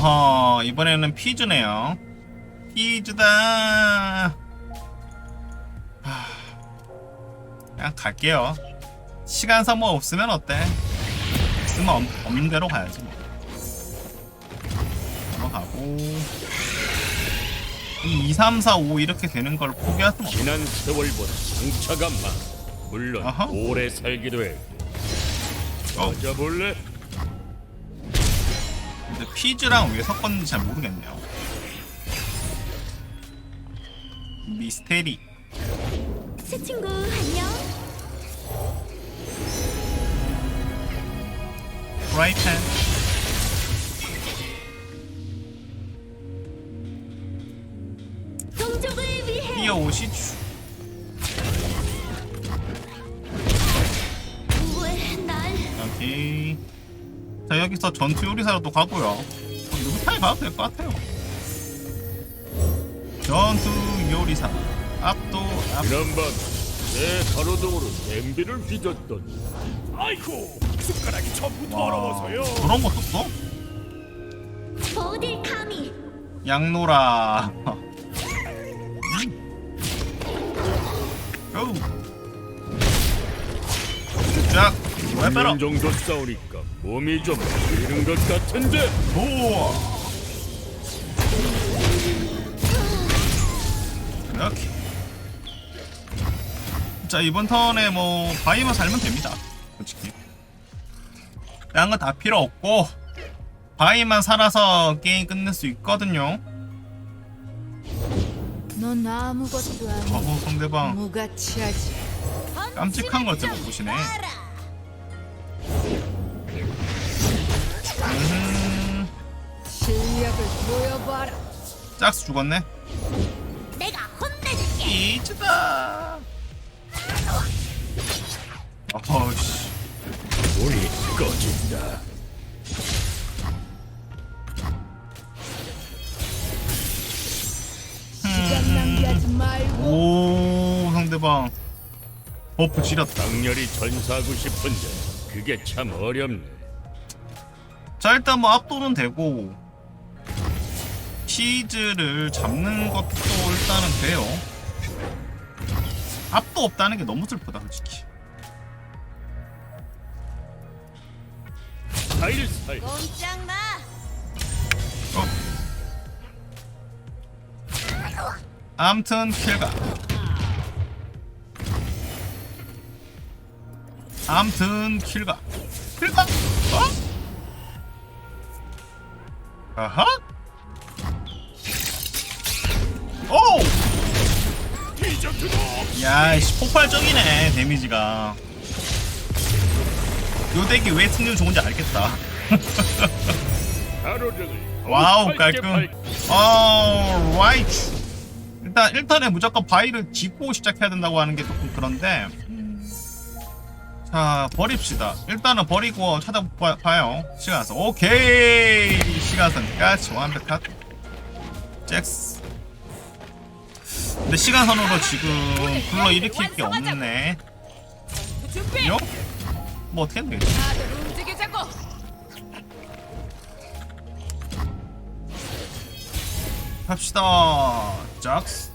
어허 이번에는 피즈네요 피즈다 하, 그냥 갈게요 시간 소모 없으면 어때 없, 없는 대로 가야지 뭐 넘어가고 이 2, 3, 4, 5 이렇게 되는 걸 포기할 수 없어 지난 세월보다 상처가 많아. 물론 아하. 오래 살기도 해. 어. 맞아볼래? 근데 피즈랑 왜 섞었는지 잘 모르겠네요 미스테리 새 친구 안녕. 프라이팬 동족을 위해. 뛰어오시죠 여기서 전투 요리사로 또 가고요 어, 누구타에 가도 될 것 같아요 전투 요리사 압도 압 지난밤 내 가로등으로 냄비를 빚었더니 아이고 숟가락이 전부 와, 더러워서요. 그런 것도 써? 어딜 감히? 양노라 고! 쫙! 왜 빼라! 1년 정도 싸우니까 몸이 좀 풀리는 것 같은데 우와! 이렇게 자 이번 턴에 뭐 바위만 살면 됩니다 솔직히 딴거다 필요 없고 바위만 살아서 게임 끝낼 수 있거든요 넌 아무것도 아니고 어허 상대방 무가치하지. 깜찍한 걸 들고 보시네 음, 실력을 보여봐라. 짝수 죽었네 내가 혼내줄게. 이즈다 어허씨 불이 꺼진다. 시간 낭비하지 말고. 오 상대방 버프 지렸다 강렬히 전사하고 싶은데 그게 참 어렵네. 자 일단 뭐 압도는 되고 치즈를 잡는 것도 일단은 돼요 압도 없다는 게 너무 슬프다 솔직히 꼼짝 마. 어. 암튼 킬각 암튼 킬각 킬각 어? 아하? 오! 야이씨 폭발적이네 데미지가. 요 덱이 왜 승률 좋은지 알겠다. 와우 깔끔. 밝- 어 라이트 일단 1턴에 무조건 바위를 짚고 시작해야 된다고 하는 게 조금 그런데 자 버립시다 일단은 버리고 찾아봐요 시간선 오케이 시간선까지 완벽한 잭스 근데 시간선으로 지금 불러일으킬 게 없네. 요? 뭐 어떻게 움직이자고. 갑시다 잭스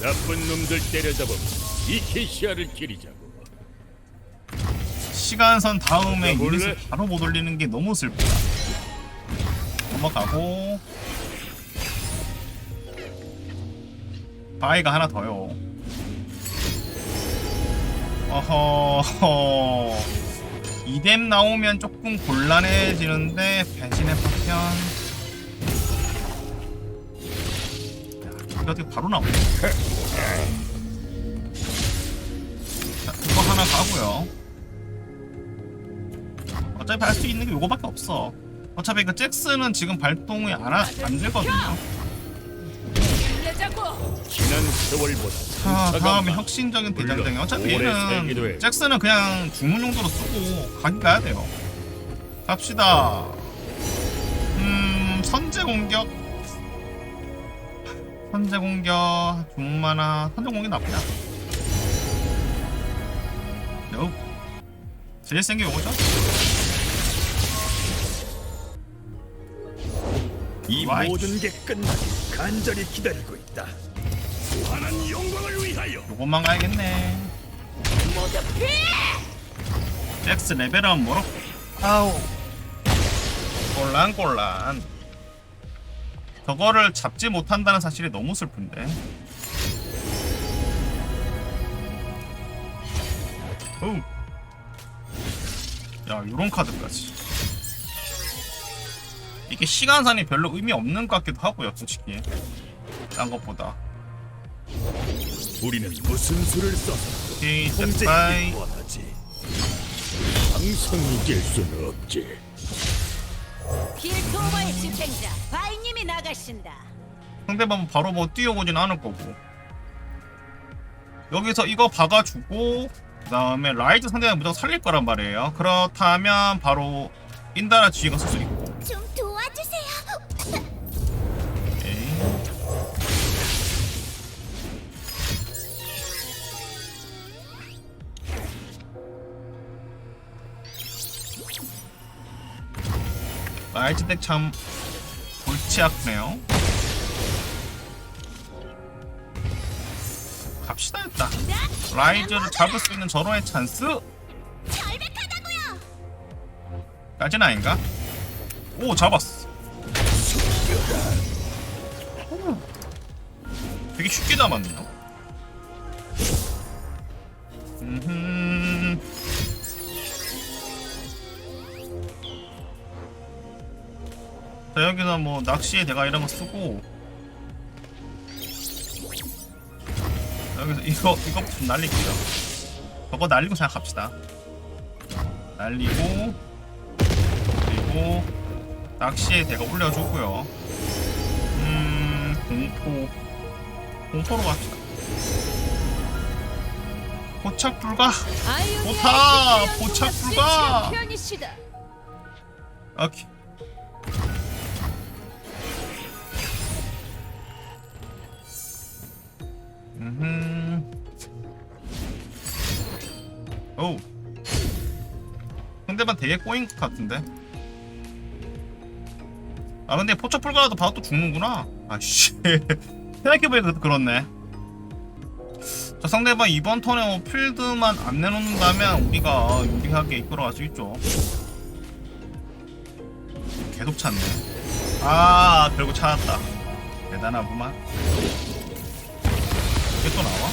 나쁜 놈들 때려잡으면 이 케시아를 기리자고. 시간선 다음에? 유닛을 바로 못 올리는 게 너무 슬프다. 넘어가고 바위가 하나 더요. 어허 이뎀 나오면 조금 곤란해지는데 배신의 파편 이거 어떻게 바로 나오네 자 이거 하나 가고요 어차피 할 수 있는 게 요거밖에 없어. 어차피 그 잭스는 지금 발동이 안, 하, 안 되거든요. 지난 세월보다 자, 상처가 다음에. 혁신적인 대장장이 어차피 얘는 해. 잭스는 그냥 주문 용도로 쓰고 가긴 가야 돼요. 갑시다. 음, 선제 공격. 선제 공격, 중마나, 선제 공격 않아. 노. 제일 센 게 요거죠? 이 와이. 모든 게 끝나기 간절히 기다리고 있다. 무한한 영광을 위하여. 요것만 가야겠네. 잭스 레벨은 뭐로? 아우. 꼴란꼴란. 저거를 잡지 못한다는 사실이 너무 슬픈데. 오. 야, 요런 카드까지. 이게 시간산이 별로 의미 없는 것 같기도 하고요, 솔직히. 딴 것보다. 우리는 무슨 수를 써서 오케이, 원하지. 항상 이길 수는 없지. 길토버의 집행자 바이님이 나가신다. 상대방은 바로 뭐 뛰어오진 않을 거고 여기서 이거 박아주고 그 다음에 라이즈 상대방 무조건 살릴 거란 말이에요 그렇다면 바로 인다라 지휘가 쓸 수 있고 라이즈 덱참 골치 아프네요 갑시다 일단 라이즈를 잡을 수 있는 절호의 찬스. 까진 아닌가? 오 잡았어 오, 되게 쉽게 잡았네요 음흠. 자 여기서 뭐 낚시의 대가 이런 거 쓰고 여기서 이거 이거 좀 날릴게요 저거 날리고 생각합시다 날리고 그리고 낚시에 대가 올려주고요. 음 공포 공포로 갑시다. 포착 불가. 좋다! 포착 불가! 오케이. 음. 오. 상대방 되게 꼬인 것 같은데. 아 근데 포착 불가라도 바로 또 죽는구나. 아씨. 생각해보니까 그렇네. 자 상대방 이번 턴에 뭐 필드만 안 내놓는다면 우리가 유리하게 이끌어갈 수 있죠. 계속 찾네. 아 결국 찾았다. 대단하구만. 이게 또 나와?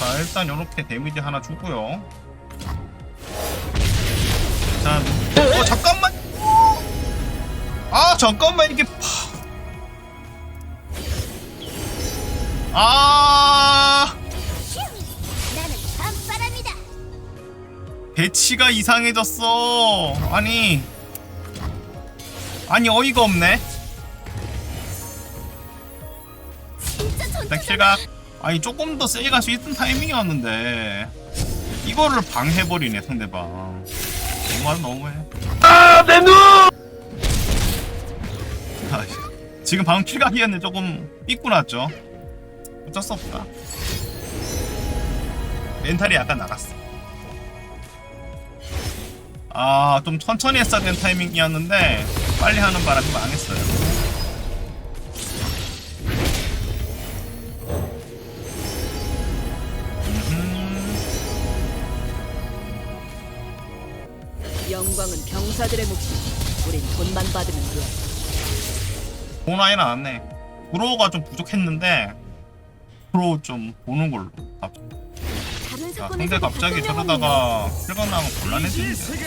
자 일단 이렇게 데미지 하나 주고요. 자, 어 잠깐만. 아 잠깐만 이게. 파... 아. 배치가 이상해졌어. 아니, 아니 어이가 없네. 일단. 킬각. 아니 조금 더 세게 갈 수 있던 타이밍이었는데 이거를 방해버리네 상대방. 너무하다 너무해. 아내 눈. 지금 방금 킬각이었는데 조금 삐꾸 났죠. 어쩔 수 없다. 멘탈이 약간 나갔어. 아, 좀 천천히 했어야 되는 타이밍이었는데 빨리 하는 바람에 망했어요. 병사들의 몫이. 우린 돈만 받으면 돼. 돈 아예 나왔네. 브로우가 좀 부족했는데 브로우 좀 보는 걸로. 아, 다른 사건에서 상대 갑자기 저러다가 실건 나면 이 곤란해지는데.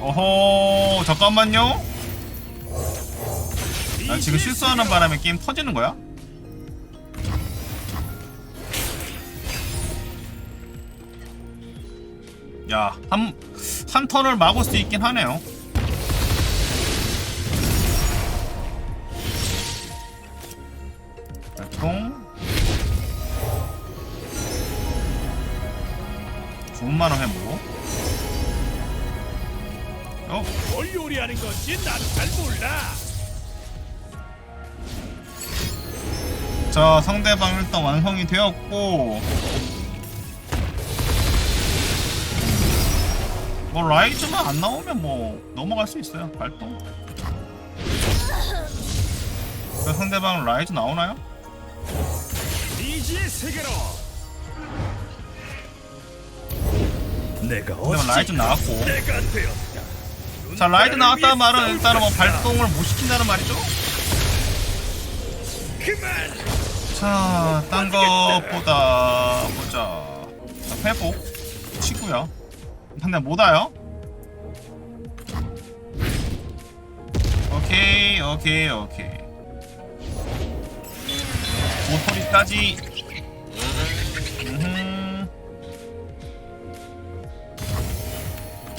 어허, 잠깐만요. 나 지금 실수하는 바람에 게임 터지는 거야? 야, 한, 한 턴을 막을 수 있긴 하네요. 통 준만원 해보고. 어, 뭘 요리하는 건지 난잘 몰라. 자 상대방 일단 완성이 되었고 뭐 라이즈만 안 나오면 뭐 넘어갈 수 있어요 발동 그 상대방 라이즈 나오나요? 이지의 세계로 내가 라이즈 나왔고 내가 되었다. 자 라이즈 나왔다는 말은 일단은 뭐. 발동을 못 시킨다는 말이죠 그만. 자, 딴 것보다 보자. 자, 회복 치고요. 근데 못 와요. 오케이, 오케이, 오케이. 모토리까지. 음흠.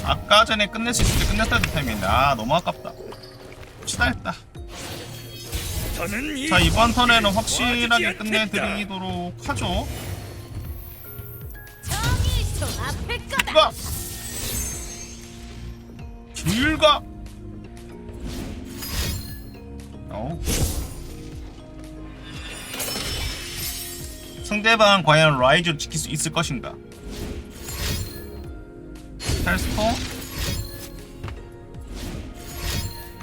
아까 전에 끝낼 수 있을 때 끝냈다는 타이밍인데 아 너무 아깝다. 이자 이번 턴에는 확실하게. 끝내드리도록 하죠. 정의 좀 앞에 거다. 가 길가. 어. 상대방 과연 라이즈를 지킬 수 있을 것인가?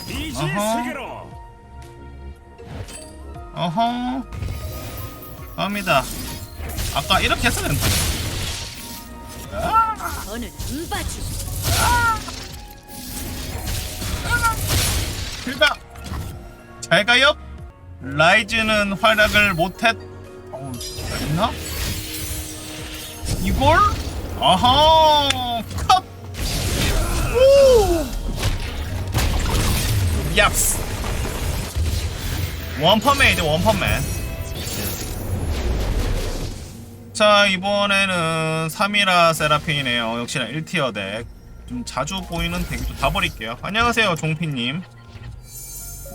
이지의 어허. 세계로 어허 갑니다. 아까 이렇게 했어야 된다. 저 길가 잘 가요. 라이즈는 활약을 못했. 어우, 있나? 이걸? 아하, 컷. 우. 얍스. 원펀맨 이제 원펀맨. 자 이번에는 3이라 세라핀이네요. 역시나 1티어 덱. 좀 자주 보이는 덱도 다 버릴게요. 안녕하세요 종피님.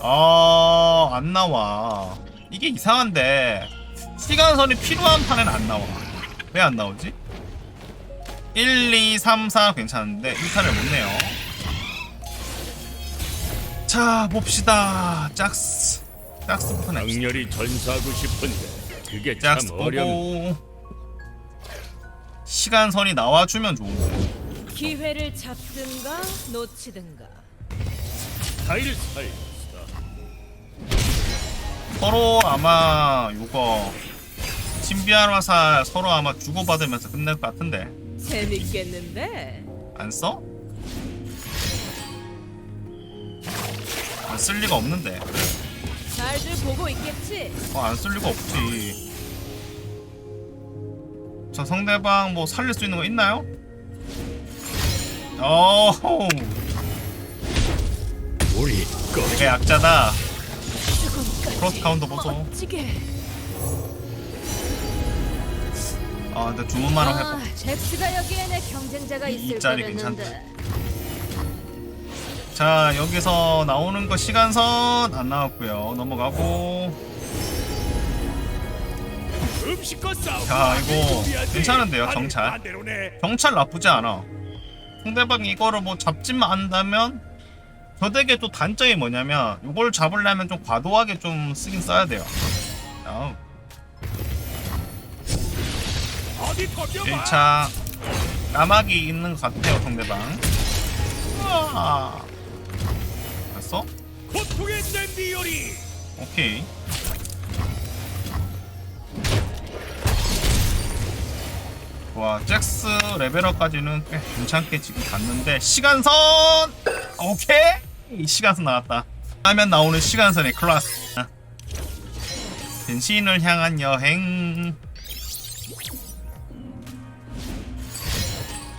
아, 안 나와. 이게 이상한데, 시간선이 필요한 판엔 안 나와. 왜 안 나오지? 1, 2, 3, 4 괜찮은데, 1탄을 못 내요. 자, 봅시다. 짝스. 짝스부터 냅시다. 강렬히 전사하고 싶은데 그게 참 짝스 어렵네. 보고. 시간선이 나와주면 좋은데. 기회를 잡든가 놓치든가. 스타일 사이 서로 아마 요거, 신비한 화살 서로 아마 주고받으면서 끝낼 것 같은데. 재밌겠는데? 안 써? 안 쓸 리가 없는데. 잘들 보고 있겠지. 어, 안 쓸 리가 없지. 자, 상대방 뭐 살릴 수 있는 거 있나요? 어, 우리 거 되게 약자다. 크로스 카운터 보소. 멋지게. 아, 근데 주문만원 해봐. 아, 잭스가 여기에 내 경쟁자가 이 있을 짤이 뻔했는데. 자, 여기서 나오는 거 시간선 안 나왔고요. 넘어가고. 음식과. 자, 이거 괜찮은데요, 정찰. 반대로네. 경찰 나쁘지 않아. 상대방이 이거를 뭐 잡지만 않다면 저 덱의 또 단점이 뭐냐면 이걸 잡으려면 좀 과도하게 좀 쓰긴 써야 돼요. 자, 어디 덤벼봐. 1차 까마귀 있는 것 같아요 상대방. 우와. 됐어? 오케이. 와 잭스 레벨업까지는 꽤 괜찮게 지금 갔는데 시간선 오케이 시간선 나왔다. 하면 나오는 시간선의 클라스. 아. 변신을 향한 여행.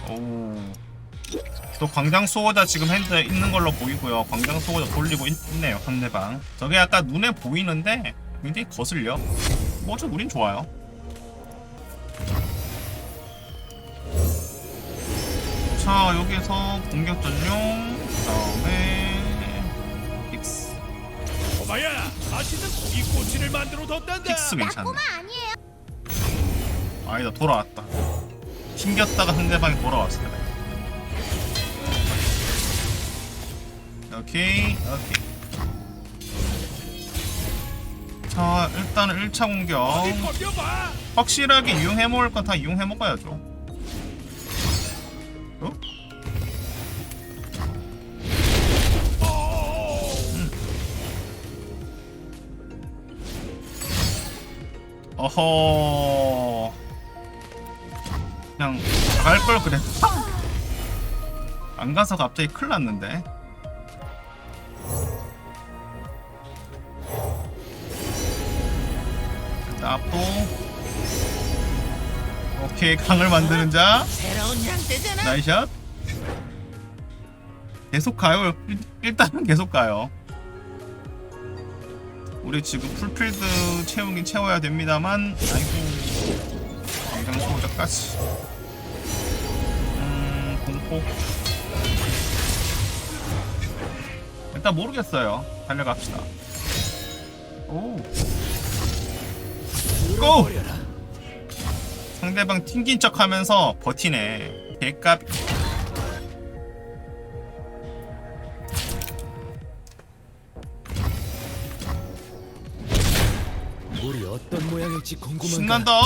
오 또 광장 수호자 지금 핸드에 있는 걸로 보이고요. 광장 수호자 돌리고 있, 네요 상대방. 저게 아까 눈에 보이는데 굉장히 거슬려. 뭐좀 우린 좋아요. 자 여기서 공격 전용. 그다음에 맛있는 고기 꼬치를 만들어 뒀단다. 픽스 괜찮네 꼬마 아니에요. 아니다 돌아왔다 튕겼다가 상대방이 돌아왔어요 오케이 오케이 자 일단은 1차 공격 어디 덤벼봐. 확실하게 이용해 먹을 건 다 이용해 먹어야죠 어허. 그냥 갈걸 그랬어 안 가서 갑자기 큰일 났는데. 나또 오케이 강을 만드는 자. 나이샷. 계속 가요. 일- 일단은 계속 가요 우리 지금 풀필드 채우긴 채워야 됩니다만 아이고 당장 소자까지. 음 공포. 일단 모르겠어요. 달려갑시다. 오 고! 상대방 튕긴 척 하면서 버티네. 개값 모양일지 궁금한가? 신난다.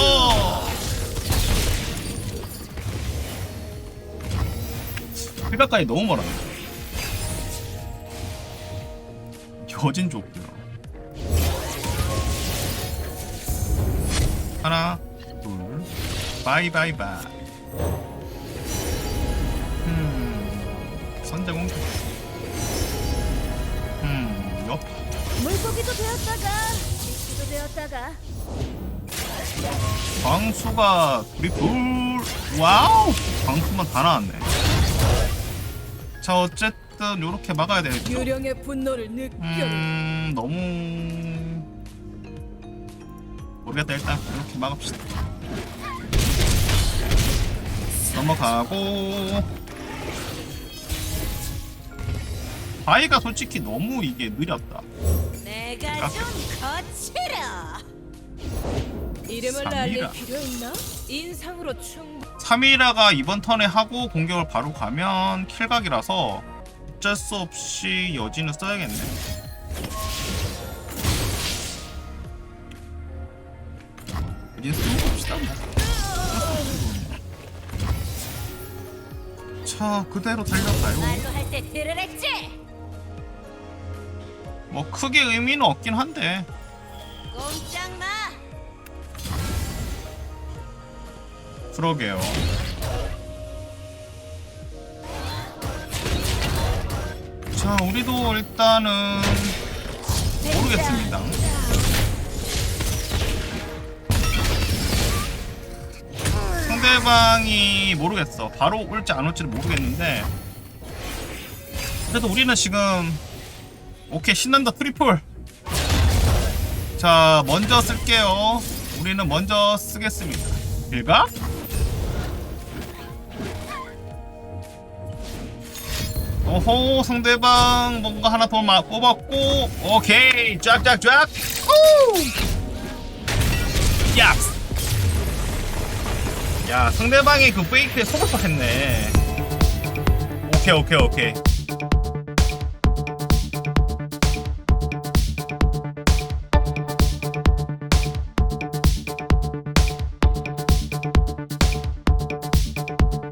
길 가까이 너무 멀어 여진 좁고요 하나 둘. 바이 바이 바이. 음 선제공격 음옆. 물고기도 되었다가 미끼도 되었다가 광수가 우리 둘. 와우! 광수만 다 나왔네. 자 어쨌든 요렇게 막아야 되겠죠. 유령의 분노를 느껴라. 음 너무 모르겠다 일단. 이렇게 막읍시다. 넘어가고. 바위가 솔직히 너무 이게 느렸다. 내가 좀. 이름을. 알릴 필요 있나? 인상으로 충분. 3이라가 이번 턴에 하고 공격을 바로 가면 킬각이라서 어쩔 수 없이 여진을 써야겠네. 여진 쓰고 봅시다. 뭐. 자, 그대로 달려가요. 말로 할 때 들으랬지. 뭐 크게 의미는 없긴 한데 꼼짝 마. 그러게요. 자, 우리도 일단은 모르겠습니다. 상대방이 모르겠어. 바로 올지 안 올지를 모르겠는데. 그래도 우리는 지금 오케이 신난다 트리플. 자, 먼저 쓸게요. 우리는 먼저 쓰겠습니다. 일각? 오호 상대방 뭔가 하나 더 막 뽑았고 오케이 쫙쫙쫙. 야! 야 상대방이 그 페이크에 속을 뻔했네. 오케이 오케이 오케이